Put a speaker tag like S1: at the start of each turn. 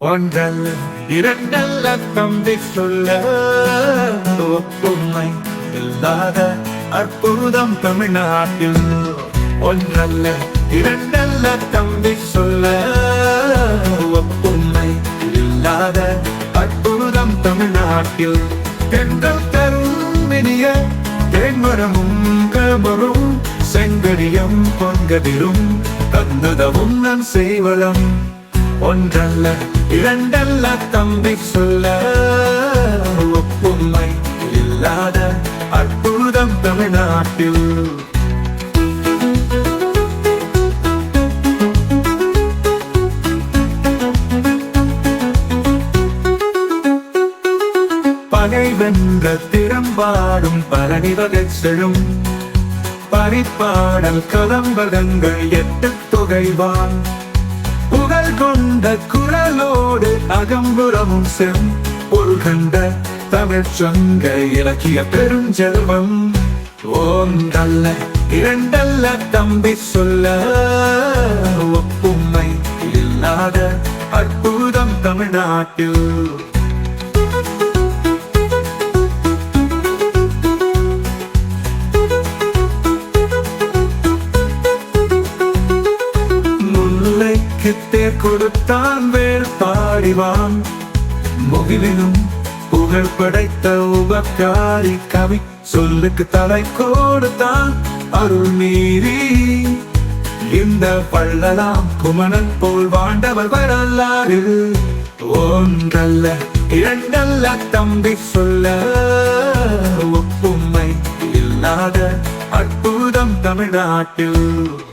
S1: ஒன்றல்ல இரண்டல்ல தம்பி சொல்ல ஒப்புமை இல்லாத அற்புதம் தமிழ்நாட்டில். ஒன்றல்ல இரண்டல்ல தம்பி சொல்ல ஒப்புமை இல்லாத அற்புதம் தமிழ்நாட்டில். தென்றல் தரும் இனிய தேன்மரமும் கபரும் செங்கடியம் பொங்கதிரும் தந்துதவும் நான் செய்வளம். ஒன்றல்ல இரண்டல்ல தம்பி சொல்ல. ஒப்புமை இல்லாத அற்புதம் தமிழ்நாட்டில். பகை வென்ற திறம்பாடும் பழனி வகை செழும். பரிப்பாடல் கலம்பகங்கள் எட்டு தொகைவான். புகழ் கொண்ட குரலோடு அகம்புறமும் செம். பொருள் கண்ட தமிழ் சொங்க இலக்கிய பெருஞ்செல்வம். ஓந்தல்ல இரண்டல்ல தம்பி சொல்ல ஒப்புமை இல்லாத அற்புதம் தமிழ்நாட்டில். தேர் கொடுத்தான் வேல் பாடிவான். முகிலினும் புகழ் படைத்த உபக்காரி கவி சொல்லுக்கு தலை கொடுத்தான் அருள் மீறி. இந்த பள்ளலாம் குமணன் போல் வாண்டவர் வரலாறு ஒன்றல்ல இரண்டல்ல தம்பி சொல்ல ஒப்புமை இல்லாத அற்புதம் தமிழ்நாட்டில்.